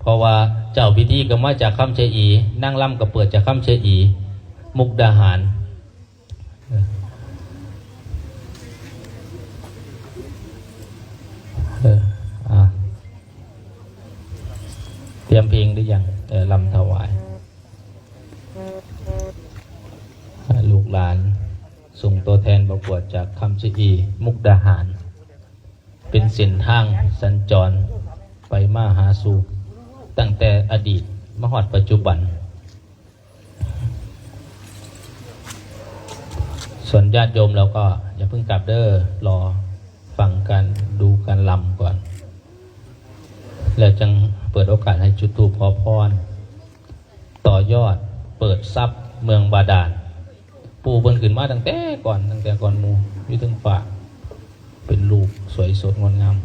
เพราะว่าเจ้าพิธีก็มาจากคำเชอีนั่งล่ำก็เปิดจากคำเชอี มุกดาหาร เตรียมเพลงหรือยังเออลำถวาย ลูกหลาน ส่งตัวแทนประกวดจากคำเชอี มุกดาหาร เป็นเส้นทางสัญจรไปมาหาสู่ ตั้งแต่อดีตมหอดปัจจุบัน ส่วนญาติโยมเราก็อย่าเพิ่งกลับเด้อรอฟังการดูการลำก่อน แล้วจึงเปิดโอกาสให้จุตูปขอพร ต่อยอดเปิดทรัพย์เมืองบาดาล ปูบนขึ้นมาตั้งแต่ก่อนตั้งแต่ก่อนมูอยู่ถึงฝากเป็นรูปสวยสดงดงาม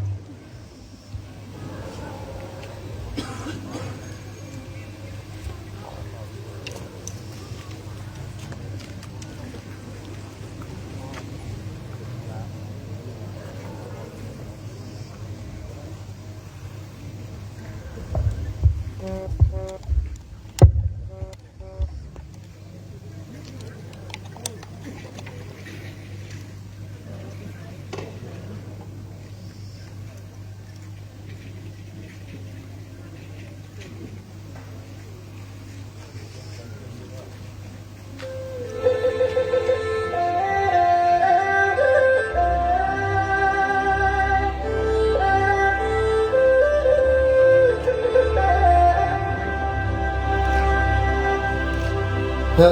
เฮ้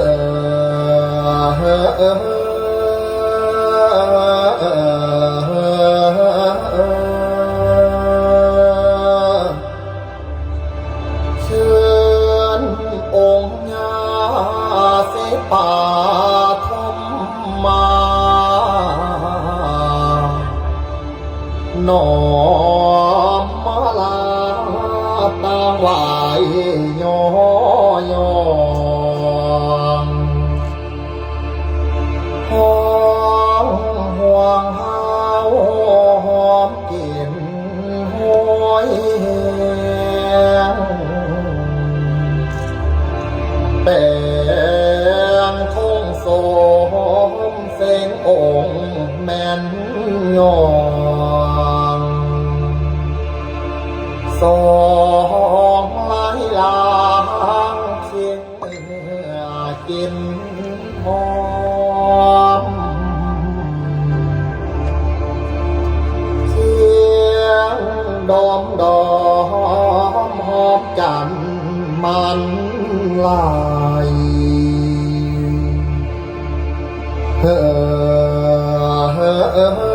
เฮ้อเฮ้อเชิญองค์ญาเสป่า สองลายลางเชียงกินหอมเสียงดอมดอมหอมจันมันลายเอเฮ้อเฮ้อ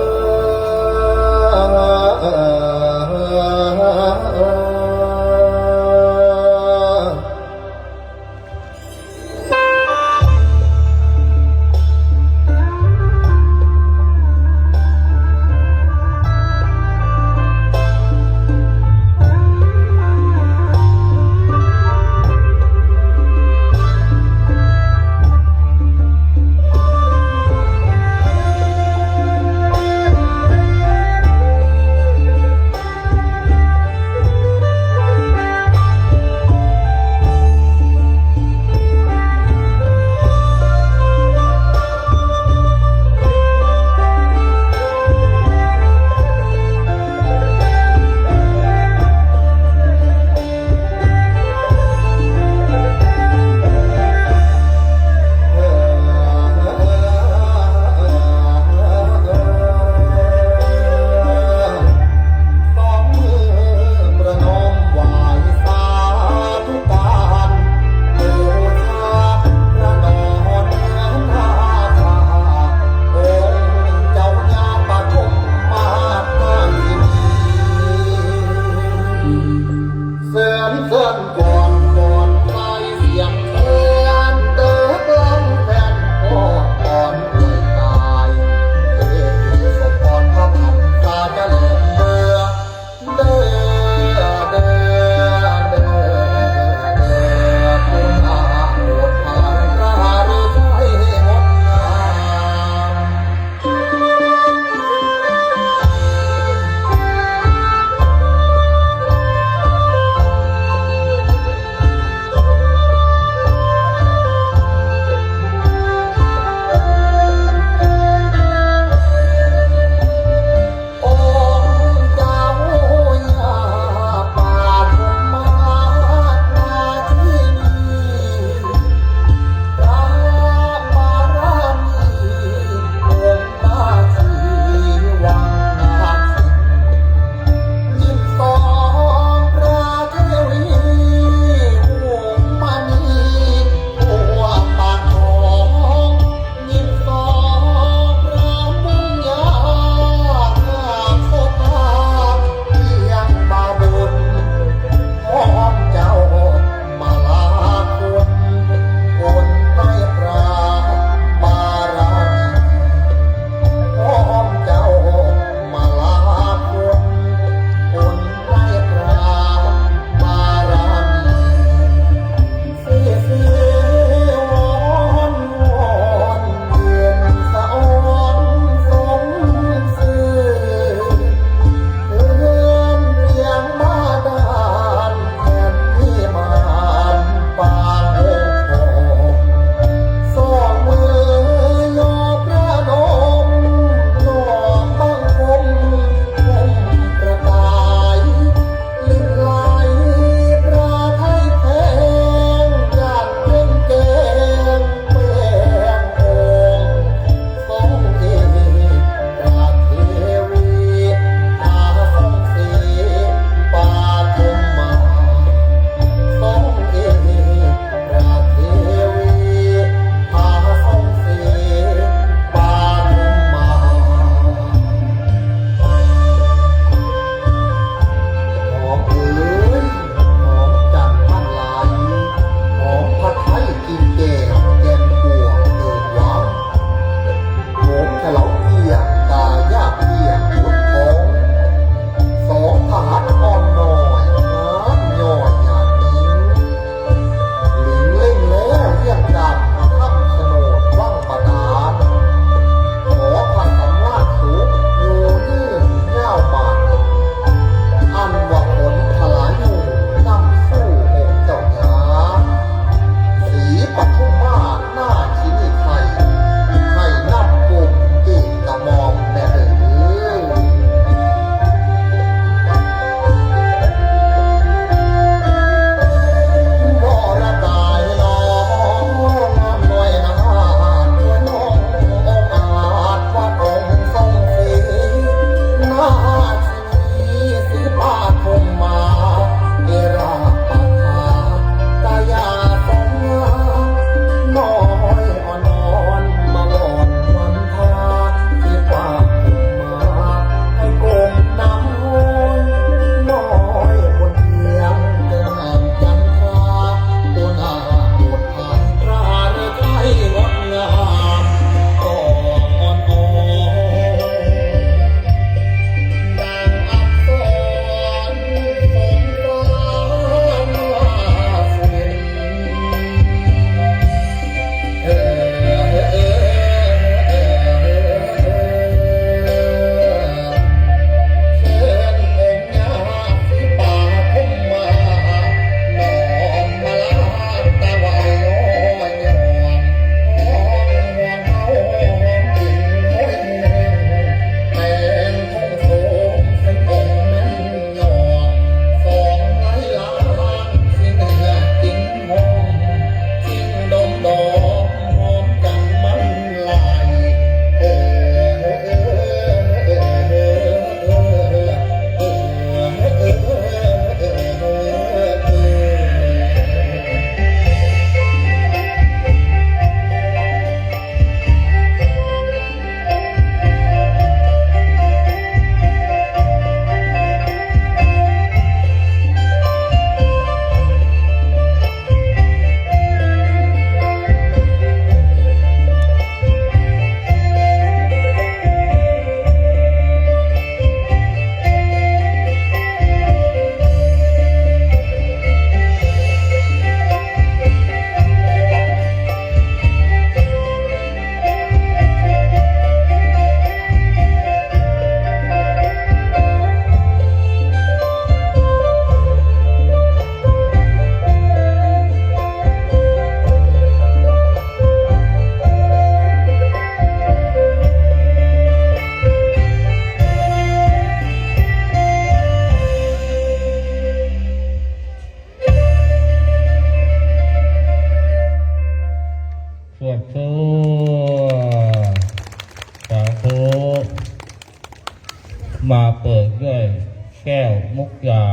แก้วมุกยา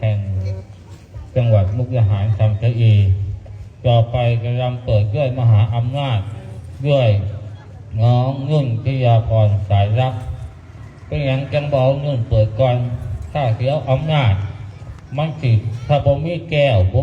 แห่งจังหวัดมุกดาหารคำชะอีต่อไปกำลังเปิดด้วยมหาอำนาจด้วยน้องนุ่นพิยาพรสายรักก็ยังจังบอกนุ่นเปิดก่อนถ้าเสียวอำนาจมันสิถ้าผมมีแก้วผม